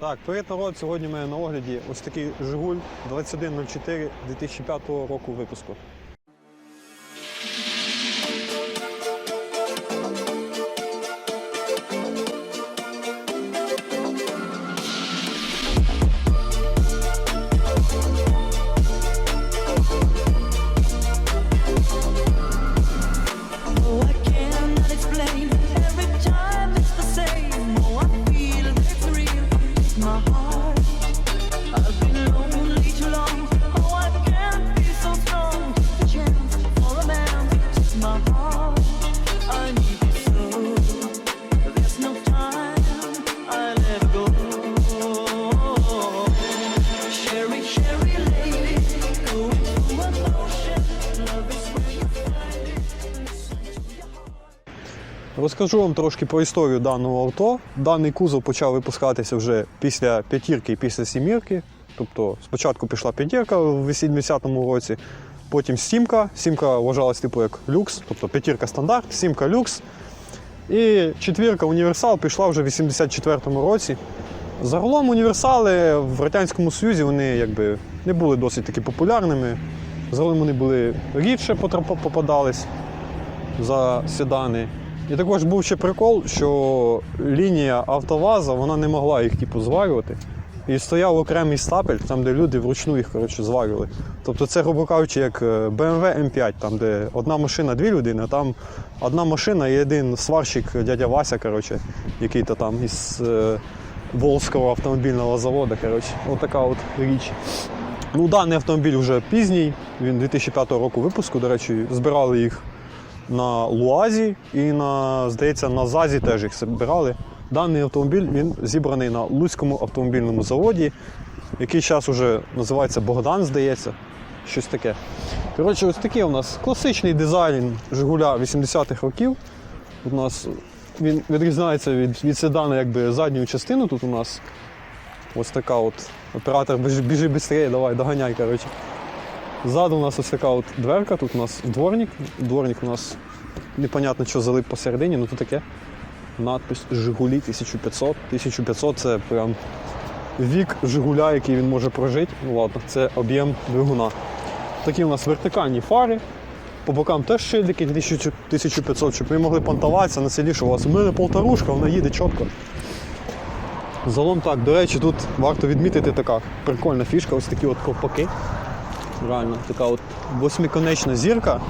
Так, привіт народ. Сьогодні мене на огляді ось такий Жигуль 2104 2005 року випуску. I've been lonely Розкажу вам трошки про історію даного авто. Даний кузов почав випускатися вже після п'ятірки і після сімірки. Тобто спочатку пішла п'ятірка в 80-му році, потім сімка. Сімка вважалась типу як люкс, тобто п'ятірка стандарт, сімка люкс. І четвірка універсал пішла вже в 84-му році. Загалом універсали в Радянському Союзі вони якби не були досить таки популярними. Загалом вони були рідше попадались за седани. І також був ще прикол, що лінія Автоваза вона не могла їх типу, зварювати. І стояв окремий стапель, там, де люди вручну їх коротше, зварювали. Тобто це, грубо кажучи, як е, BMW M5, там, де одна машина, дві людини, а там одна машина і один сварщик, дядя Вася, коротше, який то там із е, Волзького автомобільного заводу. Коротше. Отака от річ. Ну, даний автомобіль вже пізній, він 2005 року випуску, до речі, збирали їх на Луазі і на, здається, на ЗАЗі теж їх збирали. Даний автомобіль він зібраний на Луцькому автомобільному заводі, який зараз уже називається Богдан, здається. Щось таке. Коротше, ось такий у нас класичний дизайн Жигуля 80-х років. У нас він відрізняється від, від седана якби задньою частину. Тут у нас ось така от оператор біжи, біжи швидше, давай, доганяй. коротше. Ззаду у нас ось така от дверка, тут у нас дворник. Дворник у нас непонятно, що залип посередині, ну тут таке. Надпис Жигулі 1500. 1500 це прям вік Жигуля, який він може прожити. Ну ладно, це об'єм двигуна. Такі у нас вертикальні фари. По бокам теж шильдики 1500, щоб ви могли понтуватися на селі, що у вас у мене полторушка, вона їде чітко. Залом так, до речі, тут варто відмітити така прикольна фішка, ось такі от ковпаки. Реально, така от восьмиконечна зірка.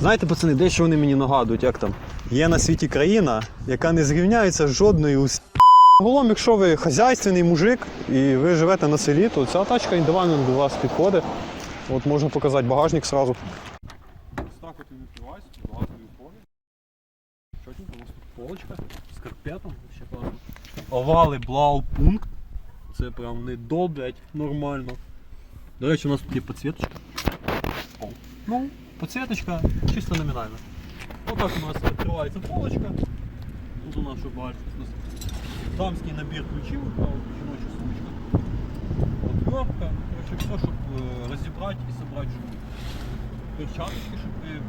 Знаєте, пацани, дещо вони мені нагадують, як там. Є на світі країна, яка не зрівняється з жодною ус... Загалом, якщо ви хазяйственний мужик і ви живете на селі, то ця тачка індивідуально до вас підходить. От можна показати багажник сразу. Ось так от він відкривається, газовий упори. Чотенько, у нас тут полочка з карпетом, ще класно. Овали, блау, пункт. Це прям не блядь, нормально. До речі, у нас тут є підсвіточка. Ну, підсвіточка чисто номінальна. Отак у нас відкривається полочка. Тут у нас, що бачите, дамський набір ключів, жіноча сумочка. Отвертка, коротше, все, щоб е, розібрати і зібрати живу. Перчаточки, щоб ви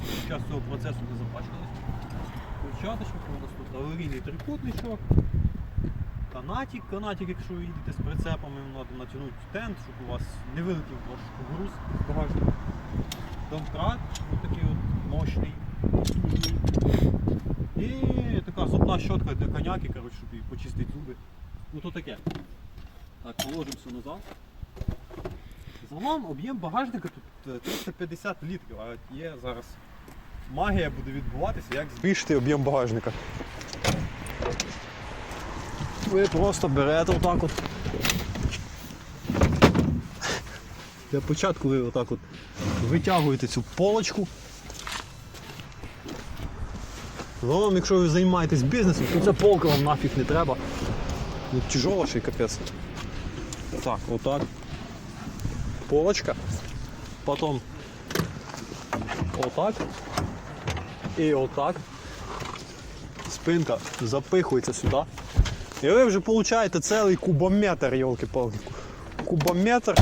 під час цього процесу не запачкались. Перчаточки, у нас тут аварійний трикутничок. Канатик, канатик, якщо ви їдете з прицепами, треба натягнути тент, щоб у вас не вилетів ваш груз з багажника. Домкрат, такий от мощний. І така зубна щотка для коняки, коротше, щоб їй почистити зуби. Ну то таке. Так, положимося назад. Загалом об'єм багажника тут е, 350 літрів, а є зараз магія буде відбуватися, як збільшити об'єм багажника. Ви просто берете отак от. Для початку ви отак от витягуєте цю полочку. Загалом, якщо ви займаєтесь бізнесом, то ця полка вам нафіг не треба. Ну, тяжела ще й капець. Так, отак. Полочка. Потім отак. І отак. Спинка запихується сюди. І ви вже получаєте цілий кубометр, йолки-палки. Кубометр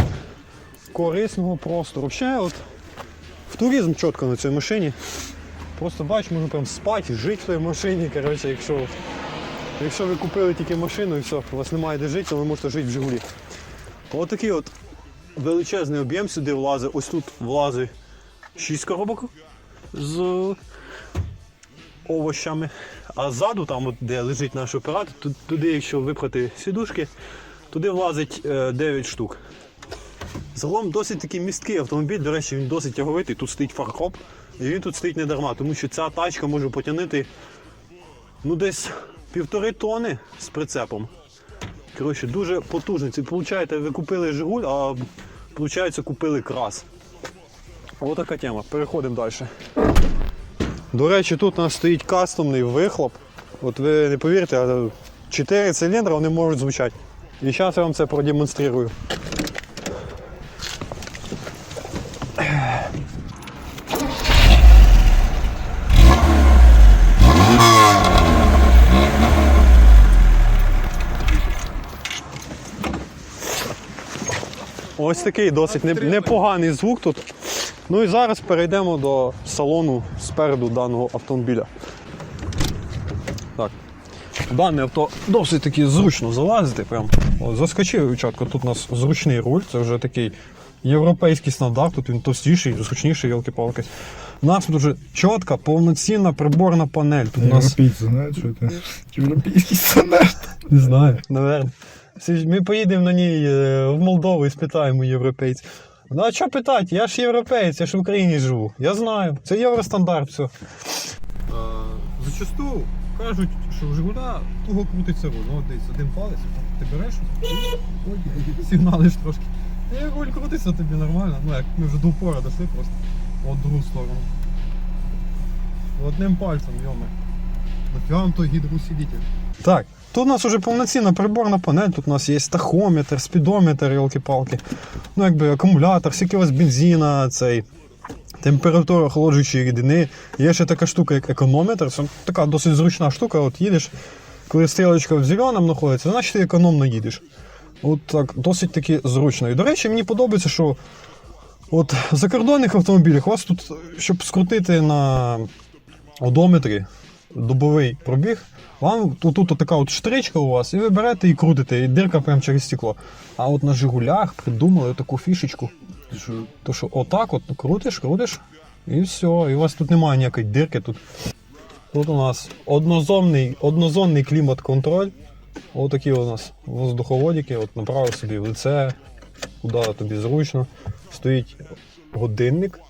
корисного простору. Взагалі, от, в туризм чітко на цій машині. Просто бач, можна прям спати, жити в той машині, коротше, якщо Якщо ви купили тільки машину і все, у вас немає де жити, то ви можете жити в Жигулі. Ось такий от величезний об'єм сюди влазить. Ось тут влазить 6 коробок з овощами. А ззаду, там, от, де лежить наш оператор, туди, якщо випхати сідушки, туди влазить е, 9 штук. Загалом досить такий місткий автомобіль, до речі, він досить тяговитий. Тут стоїть фаркоп, і він тут стоїть не дарма, тому що ця тачка може потягнути ну, десь півтори тони з прицепом. Коротше, дуже потужний. Це виходить, ви купили Жигуль, а виходить, купили крас. Ось така тема. Переходимо далі. До речі, тут у нас стоїть кастомний вихлоп. От ви не повірите, але 4 циліндри вони можуть звучати. І зараз я вам це продемонструю. Ось такий досить непоганий звук тут. Ну і зараз перейдемо до салону спереду даного автомобіля. Так. Дане авто досить таки зручно залазити. Прям. От, заскочив дівчатка, тут у нас зручний руль, це вже такий європейський стандарт, тут він товстіший, зручніший, ялки-палки. У нас тут вже чітка, повноцінна приборна панель. Тут у нас Европейцы знают, что это европейский стандарт. не знаю, наверное. Ми поїдемо на ній е, в Молдову і спитаємо європейців. Ну а що питати? Я ж європейець, я ж в Україні живу. Я знаю. Це євростандарт, все. Зачасту кажуть, що в Жигуля туго крутиться руль. Ну, десь один палець, ти береш, сигналиш трошки. І руль крутиться тобі нормально. Ну як ми вже до упора дошли просто. От другу сторону. Одним пальцем, йоме. Вам той гідросидитель. Так, тут у нас вже повноцінна приборна панель, тут у нас є тахометр, спідометр, ялки-палки. Ну, якби акумулятор, у вас бензина, цей. Температура охолоджуючої рідини. Є ще така штука, як економетр. Це така досить зручна штука. От їдеш, коли стрілочка в зеленому знаходиться, значить ти економно їдеш. От так, досить таки зручно. І до речі, мені подобається, що от закордонних автомобілях у вас тут, щоб скрутити на одометрі добовий пробіг, вам тут, тут така от штричка у вас, і ви берете і крутите, і дирка прямо через стекло. А от на Жигулях придумали таку фішечку. То що отак от крутиш, крутиш, і все. І у вас тут немає ніякої дирки. Тут, тут у нас однозонний, однозонний клімат-контроль. Отакі у нас воздуховодики, от направив собі в лице, куди тобі зручно. Стоїть годинник.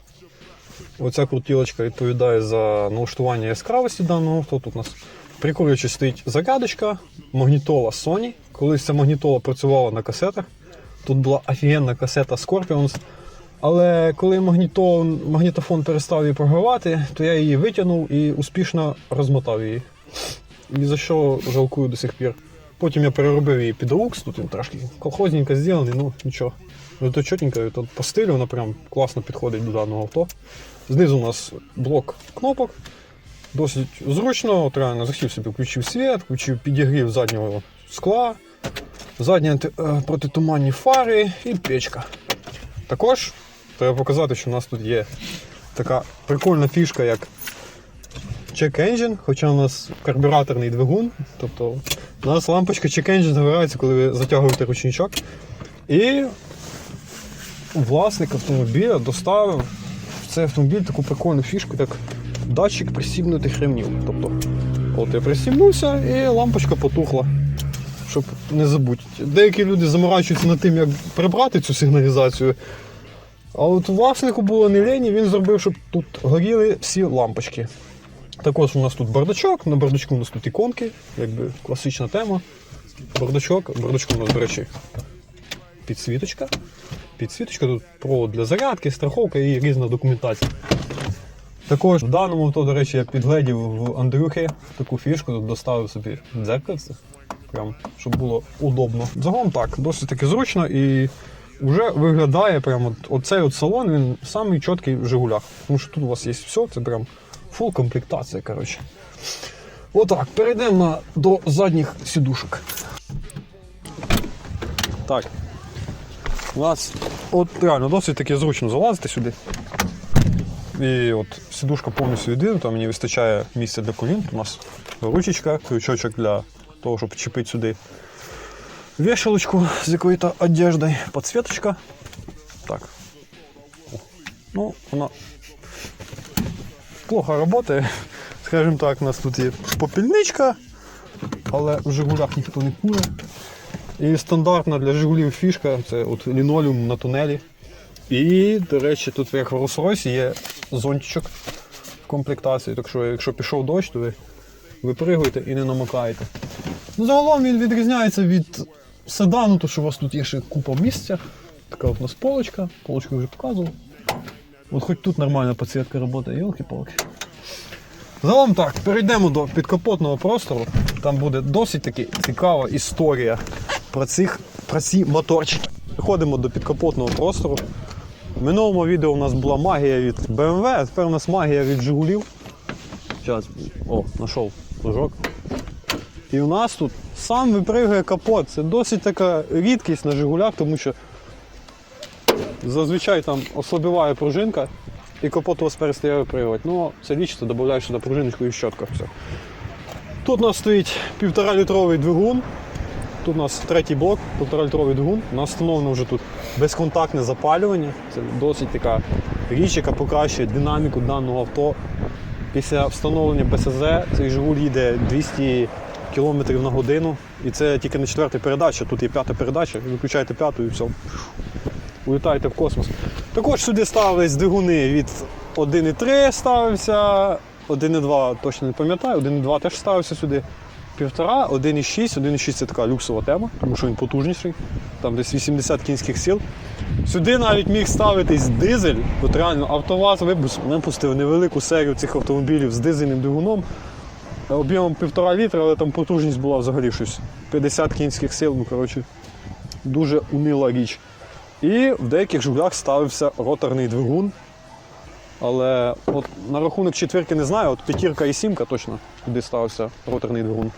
Оця крутілочка відповідає за налаштування яскравості даного авто. Тут у нас прикурюючи стоїть зарядочка, магнітола Sony. Колись ця магнітола працювала на касетах. Тут була офігенна касета Scorpions. Але коли магнітон, магнітофон перестав її програвати, то я її витягнув і успішно розмотав її. Ні за що жалкую до сих пір. Потім я переробив її під AUX, тут він трошки колхозненько зроблений, ну нічого. Зато чотенько, і тут по стилю вона прям класно підходить до даного авто. Знизу у нас блок кнопок. Досить зручно, от реально захотів собі включив світ, включив підігрів заднього скла, задні е, протитуманні фари і печка. Також треба показати, що у нас тут є така прикольна фішка, як check engine, хоча у нас карбюраторний двигун. Тобто у нас лампочка check engine загорається, коли ви затягуєте ручничок. І власник автомобіля доставив в цей автомобіль таку прикольну фішку, як датчик присібнутих ремнів. Тобто, от я присібнувся і лампочка потухла. Щоб не забути. Деякі люди заморачуються над тим, як прибрати цю сигналізацію. А от власнику було не лені, він зробив, щоб тут горіли всі лампочки. Також у нас тут бардачок, на бардачку у нас тут іконки, якби класична тема. Бардачок, бардачку у нас, до речі, підсвіточка. Підсвіточка, тут провод для зарядки, страховка і різна документація. Також в даному авто, до речі, я підгледів в Андрюхи таку фішку, тут доставив собі дзеркальце, прям, щоб було удобно. Загалом так, досить таки зручно і вже виглядає прям от, оцей от салон, він самий чіткий в Жигулях. Тому що тут у вас є все, це прям фул комплектація. коротше. Отак, перейдемо до задніх сідушок. Так. У нас от реально досить таки зручно залазити сюди. І от сідушка повністю відвинута, мені вистачає місця для колін. У нас ручечка, крючочок для того, щоб чіпити сюди вішалочку з якою-то одеждою, підсвіточка. Так. Ну, вона плохо працює. Скажімо так, у нас тут є попільничка, але в Жигулях ніхто не куре. І стандартна для Жигулів фішка це от лінолеум на тунелі. І, до речі, тут як в Rolls-Royce є зонтичок в комплектації. Так що, якщо пішов дощ, то ви випригуєте і не намокаєте. Ну, загалом він відрізняється від седану, то що у вас тут є ще купа місця. Така от у нас полочка, полочку вже показував. От хоч тут нормальна підсвітка працює, йолки-палки. Загалом так, перейдемо до підкапотного простору. Там буде досить таки цікава історія про, цих, про ці моторчики. Переходимо до підкапотного простору. В минулому відео у нас була магія від BMW, а тепер у нас магія від Жигулів. Зараз, о, знайшов флажок. І у нас тут сам випригує капот. Це досить така рідкість на Жигулях, тому що зазвичай там ослабіває пружинка і капот у вас перестає випригувати. Ну, це лічно, додаєш сюди пружиночку і щотка. Все. Тут у нас стоїть півтора-літровий двигун. Тут у нас третій блок, півтора-літровий двигун. У нас встановлено вже тут безконтактне запалювання. Це досить така річ, яка покращує динаміку даного авто. Після встановлення БСЗ цей Жигуль їде 200 км на годину. І це тільки на четвертій передачі. Тут є п'ята передача, виключаєте п'яту і все. Улітаєте в космос. Також сюди ставились двигуни від 1,3 ставився, 1,2 точно не пам'ятаю, 1,2 теж ставився сюди. Півтора, 1,6, 1,6 це така люксова тема, тому що він потужніший, там десь 80 кінських сил. Сюди навіть міг ставитись дизель, от реально АвтоВАЗ випус- випустив невелику серію цих автомобілів з дизельним двигуном. Об'ємом півтора літра, але там потужність була взагалі щось 50 кінських сил, ну коротше, дуже унила річ. І в деяких жуглях ставився роторний двигун. Але от на рахунок четвірки не знаю, от п'ятірка і сімка точно туди ставився роторний двигун.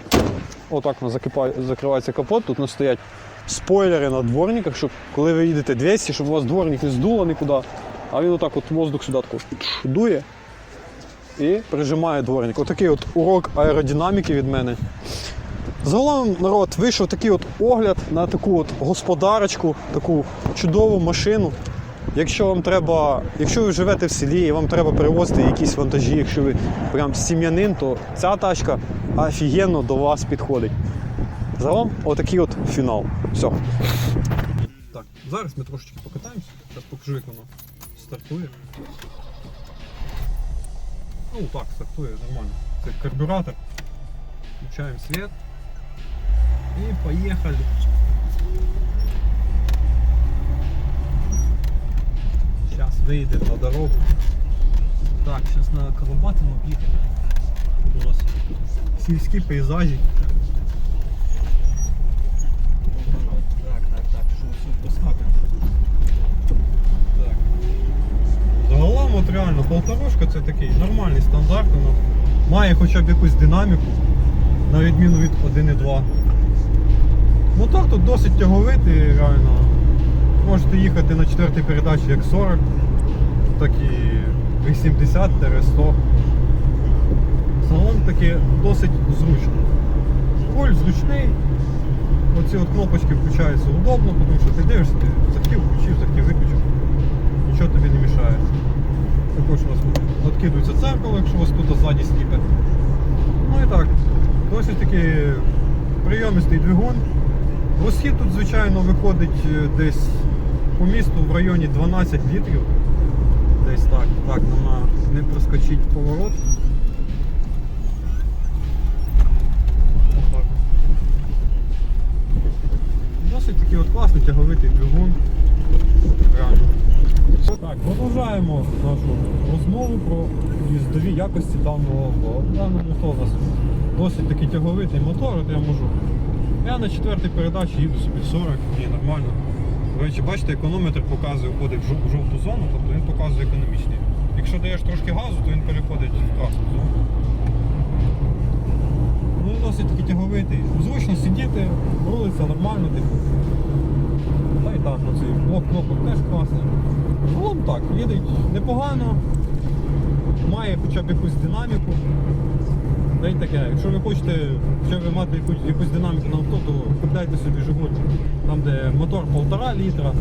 Отак закипає, закривається капот, тут нас стоять спойлери на дворниках, щоб коли ви їдете 200, щоб у вас дворник не здуло нікуди, а він отак от воздух сюди тако дує і прижимає дворник. Отакий от урок аеродинаміки від мене. Загалом, народ, вийшов такий от огляд на таку от господарочку, таку чудову машину. Якщо вам треба, якщо ви живете в селі і вам треба перевозити якісь вантажі, якщо ви прям сім'янин, то ця тачка офігенно до вас підходить. Загалом, отакий от фінал. Все. Так, зараз ми трошечки покатаємося. Зараз покажу, як воно стартує. Ну так, стартує нормально. Це карбюратор. Включаємо світ. И поехали. Сейчас выйдем на дорогу. Так, сейчас на Колобатину объехать. У нас сільські пейзажі. Так, так, так, що все. Так. Загалом от реально полторушка це такий нормальний стандарт, воно має хоча б якусь динаміку, на відміну від 1.2. Мотор тут досить тяговитий, реально. Можете їхати на четвертій передачі як 40, так і 80-100. Салон таки досить зручно. Руль зручний. Оці от кнопочки включаються удобно, тому що ти дивишся, ти захотів включив, захотів виключив. Нічого тобі не мішає. Також у вас відкидується дзеркало, якщо у вас тут ззаді сліпе. Ну і так, досить таки прийомистий двигун. Розхід тут, звичайно, виходить е, десь по місту в районі 12 літрів. Десь так. Так, нам не проскочить поворот. Досить такий от класний тяговитий двигун. Так, продовжаємо нашу розмову про їздові якості даного авто. Даний авто у нас досить такий тяговитий мотор, от я можу. Я на четвертій передачі їду собі 40, ні, нормально. Речі, бачите, економетр показує, входить в жов- жовту зону, тобто він показує економічний. Якщо даєш трошки газу, то він переходить в красну зону. Ну, досить такий тяговитий. Зручно сидіти, рулиться нормально, типу. Та й так, оцей блок кнопок теж класний. Загалом так, їде непогано, має хоча б якусь динаміку. Ну, навіть таке, якщо ви хочете хоча ви мати якусь, якусь динаміку на авто, то купляйте собі Жигуль, там де мотор 1,5 літра,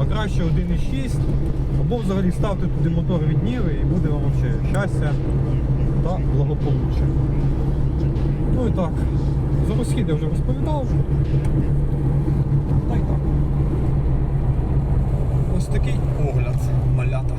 а краще 1,6, або взагалі ставте туди мотор від Ніви і буде вам взагалі щастя та благополуччя. Ну і так, за розхід я вже розповідав. Та й так. Ось такий огляд малята.